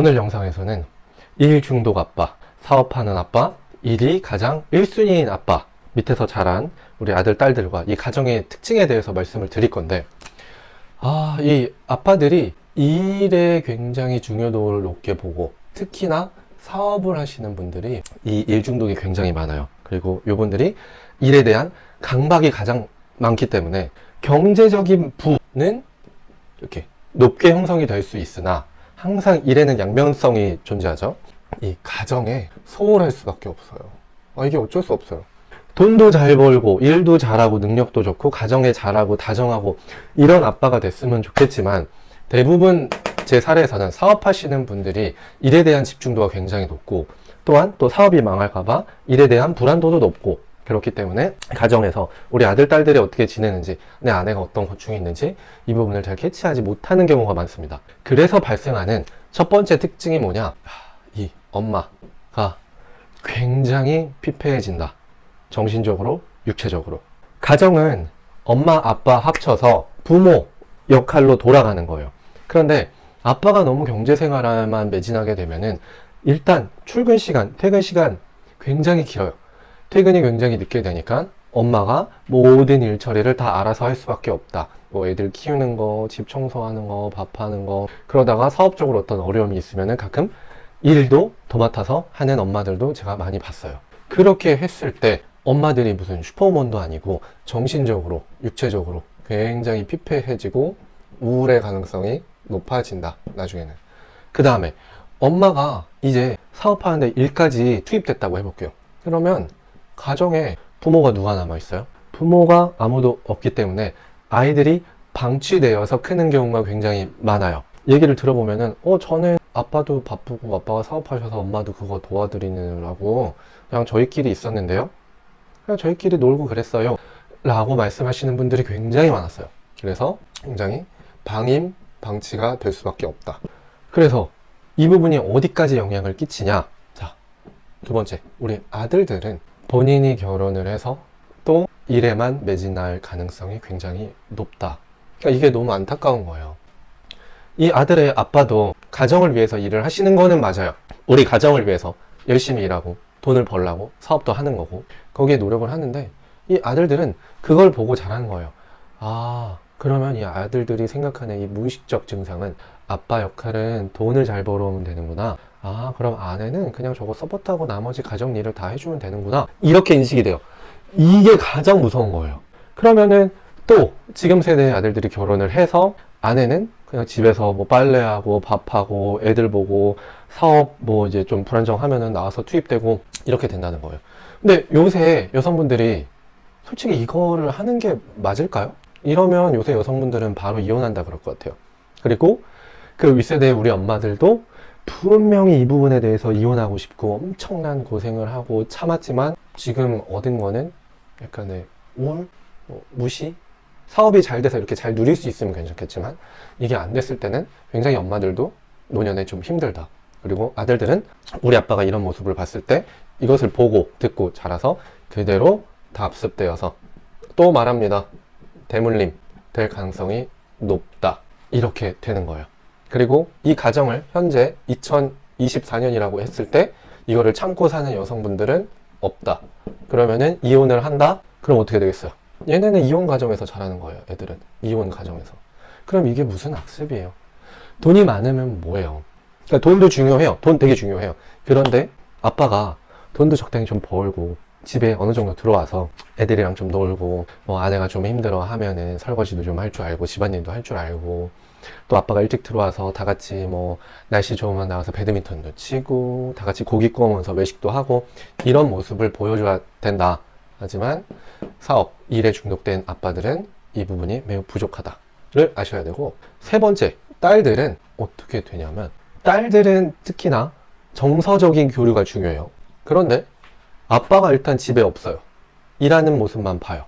오늘 영상에서는 일 중독 아빠, 사업하는 아빠, 일이 가장 1순위인 아빠, 밑에서 자란 우리 아들, 딸들과 이 가정의 특징에 대해서 말씀을 드릴 건데, 아, 이 아빠들이 일에 굉장히 중요도를 높게 보고, 특히나 사업을 하시는 분들이 이 일 중독이 굉장히 많아요. 그리고 이분들이 일에 대한 강박이 가장 많기 때문에 경제적인 부는 이렇게 높게 형성이 될 수 있으나 항상 일에는 양면성이 존재하죠. 이 가정에 소홀할 수밖에 없어요. 아, 이게 어쩔 수 없어요. 돈도 잘 벌고 일도 잘하고 능력도 좋고 가정에 잘하고 다정하고 이런 아빠가 됐으면 좋겠지만 대부분 제 사례에서는 사업하시는 분들이 일에 대한 집중도가 굉장히 높고 또한 또 사업이 망할까봐 일에 대한 불안도도 높고 그렇기 때문에 가정에서 우리 아들, 딸들이 어떻게 지내는지, 내 아내가 어떤 고충이 있는지 이 부분을 잘 캐치하지 못하는 경우가 많습니다. 그래서 발생하는 첫 번째 특징이 뭐냐? 하, 이 엄마가 굉장히 피폐해진다. 정신적으로, 육체적으로. 가정은 엄마, 아빠 합쳐서 부모 역할로 돌아가는 거예요. 그런데 아빠가 너무 경제 생활에만 매진하게 되면은 일단 출근 시간, 퇴근 시간 굉장히 길어요. 퇴근이 굉장히 늦게 되니까 엄마가 모든 일 처리를 다 알아서 할 수밖에 없다. 뭐 애들 키우는 거, 집 청소하는 거, 밥하는 거 그러다가 사업적으로 어떤 어려움이 있으면은 가끔 일도 도맡아서 하는 엄마들도 제가 많이 봤어요. 그렇게 했을 때 엄마들이 무슨 슈퍼우먼도 아니고 정신적으로, 육체적으로 굉장히 피폐해지고 우울의 가능성이 높아진다. 나중에는. 그 다음에 엄마가 이제 사업하는데 일까지 투입됐다고 해볼게요. 그러면 가정에 부모가 누가 남아 있어요? 부모가 아무도 없기 때문에 아이들이 방치되어서 크는 경우가 굉장히 많아요. 얘기를 들어보면은, 어, 저는 아빠도 바쁘고 아빠가 사업하셔서 엄마도 그거 도와드리느라고 그냥 저희끼리 있었는데요. 그냥 저희끼리 놀고 그랬어요. 라고 말씀하시는 분들이 굉장히 많았어요. 그래서 굉장히 방임, 방치가 될 수밖에 없다. 그래서 이 부분이 어디까지 영향을 끼치냐? 자, 두 번째, 우리 아들들은 본인이 결혼을 해서 또 일에만 매진할 가능성이 굉장히 높다. 그러니까 이게 너무 안타까운 거예요. 이 아들의 아빠도 가정을 위해서 일을 하시는 거는 맞아요. 우리 가정을 위해서 열심히 일하고 돈을 벌라고 사업도 하는 거고 거기에 노력을 하는데 이 아들들은 그걸 보고 잘하는 거예요. 아, 그러면 이 아들들이 생각하는 이 무의식적 증상은 아빠 역할은 돈을 잘 벌어오면 되는구나. 아, 그럼 아내는 그냥 저거 서포트하고 나머지 가정 일을 다 해주면 되는구나. 이렇게 인식이 돼요. 이게 가장 무서운 거예요. 그러면은 또 지금 세대의 아들들이 결혼을 해서 아내는 그냥 집에서 뭐 빨래하고 밥하고 애들 보고 사업 뭐 이제 좀 불안정하면은 나와서 투입되고 이렇게 된다는 거예요. 근데 요새 여성분들이 솔직히 이거를 하는 게 맞을까요? 이러면 요새 여성분들은 바로 이혼한다 그럴 것 같아요. 그리고 그 윗세대 우리 엄마들도 분명히 이 부분에 대해서 이혼하고 싶고 엄청난 고생을 하고 참았지만 지금 얻은 거는 약간의 우울, 뭐 무시, 사업이 잘 돼서 이렇게 잘 누릴 수 있으면 괜찮겠지만 이게 안 됐을 때는 굉장히 엄마들도 노년에 좀 힘들다. 그리고 아들들은 우리 아빠가 이런 모습을 봤을 때 이것을 보고 듣고 자라서 그대로 다 압습되어서 또 말합니다. 대물림 될 가능성이 높다. 이렇게 되는 거예요. 그리고 이 가정을 현재 2024년이라고 했을 때 이거를 참고 사는 여성분들은 없다. 그러면은 이혼을 한다? 그럼 어떻게 되겠어요? 얘네는 이혼 가정에서 자라는 거예요. 애들은 이혼 가정에서. 그럼 이게 무슨 악습이에요? 돈이 많으면 뭐예요? 그러니까 돈도 중요해요. 돈 되게 중요해요. 그런데 아빠가 돈도 적당히 좀 벌고 집에 어느 정도 들어와서 애들이랑 좀 놀고 뭐 아내가 좀 힘들어 하면은 설거지도 좀 할 줄 알고 집안일도 할 줄 알고 또 아빠가 일찍 들어와서 다 같이 뭐 날씨 좋으면 나와서 배드민턴도 치고 다 같이 고기 구우면서 외식도 하고 이런 모습을 보여줘야 된다. 하지만 사업, 일에 중독된 아빠들은 이 부분이 매우 부족하다를 아셔야 되고 세 번째, 딸들은 어떻게 되냐면 딸들은 특히나 정서적인 교류가 중요해요. 그런데 아빠가 일단 집에 없어요. 일하는 모습만 봐요.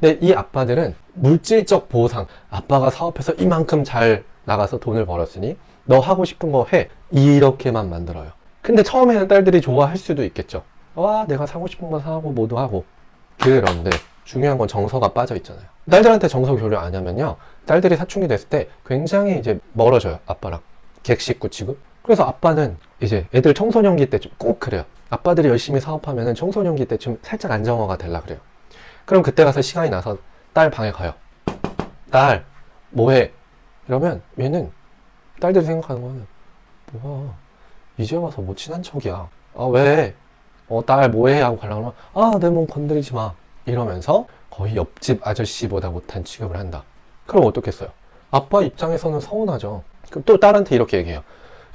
근데 이 아빠들은 물질적 보상, 아빠가 사업해서 이만큼 잘 나가서 돈을 벌었으니 너 하고 싶은 거 해. 이렇게만 만들어요. 근데 처음에는 딸들이 좋아할 수도 있겠죠. 와, 내가 사고 싶은 거 사고 뭐도 하고. 그런데 중요한 건 정서가 빠져 있잖아요. 딸들한테 정서 교류 안 하면요. 딸들이 사춘기 됐을 때 굉장히 이제 멀어져요. 아빠랑. 객식구 취급? 그래서 아빠는 이제 애들 청소년기 때쯤 꼭 그래요. 아빠들이 열심히 사업하면은 청소년기 때쯤 살짝 안정화가 될라 그래요. 그럼 그때 가서 시간이 나서 딸 방에 가요. 딸, 뭐해? 이러면 얘는 딸들이 생각하는 거는 뭐야 이제 와서 뭐 친한 척이야. 아 왜? 어 딸 뭐해? 하고 가려고 하면 아내 몸 건드리지 마. 이러면서 거의 옆집 아저씨보다 못한 취급을 한다. 그럼 어떻겠어요? 아빠 입장에서는 서운하죠. 그럼 또 딸한테 이렇게 얘기해요.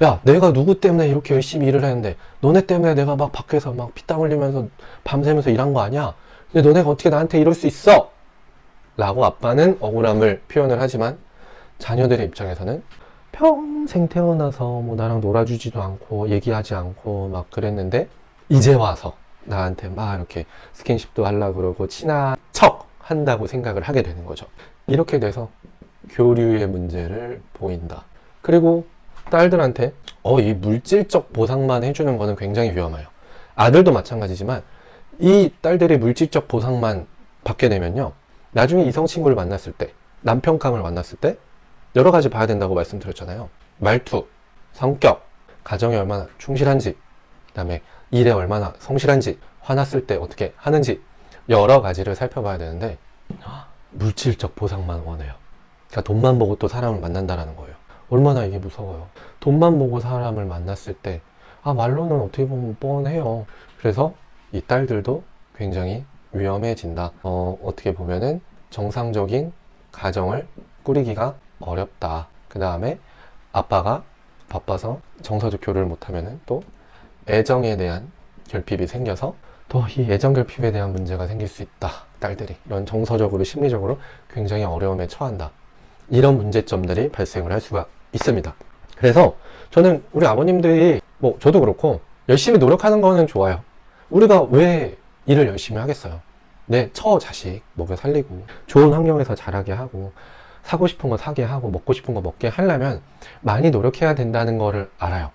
야, 내가 누구 때문에 이렇게 열심히 일을 했는데, 너네 때문에 내가 막 밖에서 막 피 땀 흘리면서 밤새면서 일한 거 아니야? 근데 너네가 어떻게 나한테 이럴 수 있어? 라고 아빠는 억울함을 표현을 하지만, 자녀들의 입장에서는 평생 태어나서 뭐 나랑 놀아주지도 않고, 얘기하지 않고 막 그랬는데, 이제 와서 나한테 막 이렇게 스킨십도 하려고 그러고, 친한 척 한다고 생각을 하게 되는 거죠. 이렇게 돼서 교류의 문제를 보인다. 그리고 딸들한테 어, 이 물질적 보상만 해주는 거는 굉장히 위험해요. 아들도 마찬가지지만 이 딸들이 물질적 보상만 받게 되면요. 나중에 이성 친구를 만났을 때, 남편감을 만났을 때 여러 가지 봐야 된다고 말씀드렸잖아요. 말투, 성격, 가정에 얼마나 충실한지, 그다음에 일에 얼마나 성실한지, 화났을 때 어떻게 하는지 여러 가지를 살펴봐야 되는데 물질적 보상만 원해요. 그러니까 돈만 보고 또 사람을 만난다라는 거예요. 얼마나 이게 무서워요. 돈만 보고 사람을 만났을 때, 아, 말로는 어떻게 보면 뻔해요. 그래서 이 딸들도 굉장히 위험해진다. 어, 어떻게 보면은 정상적인 가정을 꾸리기가 어렵다. 그 다음에 아빠가 바빠서 정서적 교류를 못하면은 또 애정에 대한 결핍이 생겨서 또 이 애정 결핍에 대한 문제가 생길 수 있다. 딸들이. 이런 정서적으로, 심리적으로 굉장히 어려움에 처한다. 이런 문제점들이 발생을 할 수가 있습니다. 그래서 저는 우리 아버님들이 뭐 저도 그렇고 열심히 노력하는 거는 좋아요. 우리가 왜 일을 열심히 하겠어요? 내 처 자식 먹여 살리고 좋은 환경에서 자라게 하고 사고 싶은 거 사게 하고 먹고 싶은 거 먹게 하려면 많이 노력해야 된다는 거를 알아요.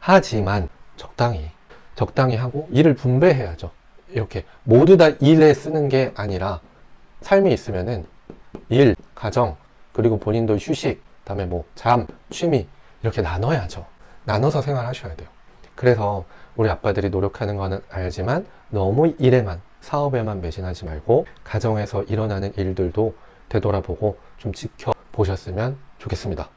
하지만 적당히 적당히 하고 일을 분배해야죠. 이렇게 모두 다 일에 쓰는 게 아니라 삶이 있으면은 일, 가정, 그리고 본인도 휴식, 그다음에 뭐 잠, 취미 이렇게 나눠야죠. 나눠서 생활하셔야 돼요. 그래서 우리 아빠들이 노력하는 거는 알지만 너무 일에만 사업에만 매진하지 말고 가정에서 일어나는 일들도 되돌아보고 좀 지켜보셨으면 좋겠습니다.